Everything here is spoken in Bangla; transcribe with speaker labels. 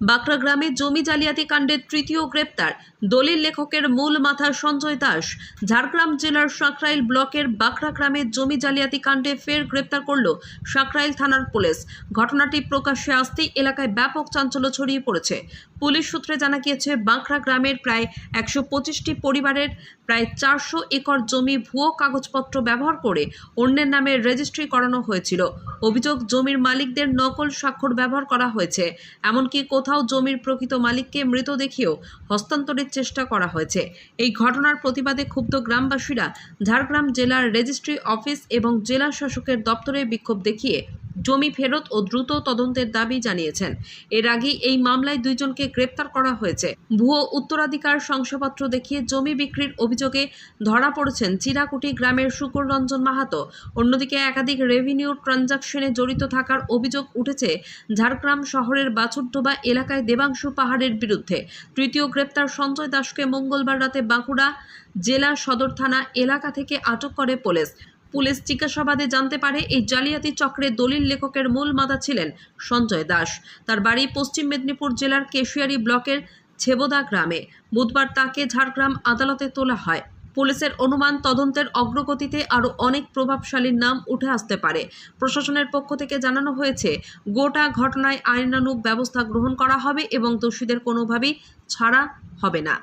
Speaker 1: বাঁকড়া গ্রামে জমি জালিয়াতি কাণ্ডের তৃতীয় গ্রেপ্তার দলিল লেখকের মূল মাথা সঞ্জয় দাস। ঝাড়গ্রাম জেলার সাঁকরাইল ব্লকের বাঁকড়া গ্রামে জমি জালিয়াতি কাণ্ডে ফের গ্রেপ্তার করল সাঁকরাইল থানার পুলিশ। ঘটনাটি প্রকাশ্যে আসতেই এলাকায় ব্যাপক চাঞ্চল্য ছড়িয়ে পড়েছে। পুলিশ সূত্রে জানা গিয়েছে, বাঁকড়া গ্রামের প্রায় একশো পঁচিশটি পরিবারের প্রায় চারশো একর জমি ভুয়ো কাগজপত্র ব্যবহার করে অন্যের নামে রেজিস্ট্রি করানো হয়েছিল। অভিযোগ, জমির মালিকদের নকল স্বাক্ষর ব্যবহার করা হয়েছে। এমনকি কোথাও জমির প্রকৃত মালিককে মৃত দেখিয়েও হস্তান্তরের চেষ্টা করা হয়েছে। এই ঘটনার প্রতিবাদে ক্ষুব্ধ গ্রামবাসীরা ঝাড়গ্রাম জেলার রেজিস্ট্রি অফিস এবং জেলা শাসকের দপ্তরে বিক্ষোভ দেখিয়ে জমি ফেরত ও দ্রুত তদন্তের দাবি জানিয়েছেন। এর আগে এই মামলায় দুইজনকে গ্রেপ্তার করা হয়েছে। ভুয়ো উত্তরাধিকার শংসাপত্র দেখিয়ে জমি বিক্রির অভিযোগে ধরা পড়েছেন চিরাকুটি গ্রামের শুকুর রঞ্জন মাহাতো। অন্যদিকে একাধিক রেভিনিউ ট্রানজাকশনে জড়িত থাকার অভিযোগ উঠেছে ঝাড়গ্রাম শহরের বাছুরডোবা এলাকায় দেবাংশু পাহাড়ের বিরুদ্ধে। তৃতীয় গ্রেপ্তার সঞ্জয় দাসকে মঙ্গলবার রাতে বাঁকুড়া জেলা সদর থানা এলাকা থেকে আটক করে পুলিশ। পুলিশ জিজ্ঞাসাবাদে জানতে পারে, এই জালিয়াতি চক্রে দলিল লেখকের মূল মাথা ছিলেন সঞ্জয় দাস। তার বাড়ি পশ্চিম মেদিনীপুর জেলার কেশিয়ারি ব্লকের ছেবোদা গ্রামে। বুধবার তাকে ঝাড়গ্রাম আদালতে তোলা হয়। পুলিশের অনুমান, তদন্তের অগ্রগতিতে আরও অনেক প্রভাবশালীর নাম উঠে আসতে পারে। প্রশাসনের পক্ষ থেকে জানানো হয়েছে, গোটা ঘটনায় আইনানুগ ব্যবস্থা গ্রহণ করা হবে এবং দোষীদের কোনোভাবেই ছাড়া হবে না।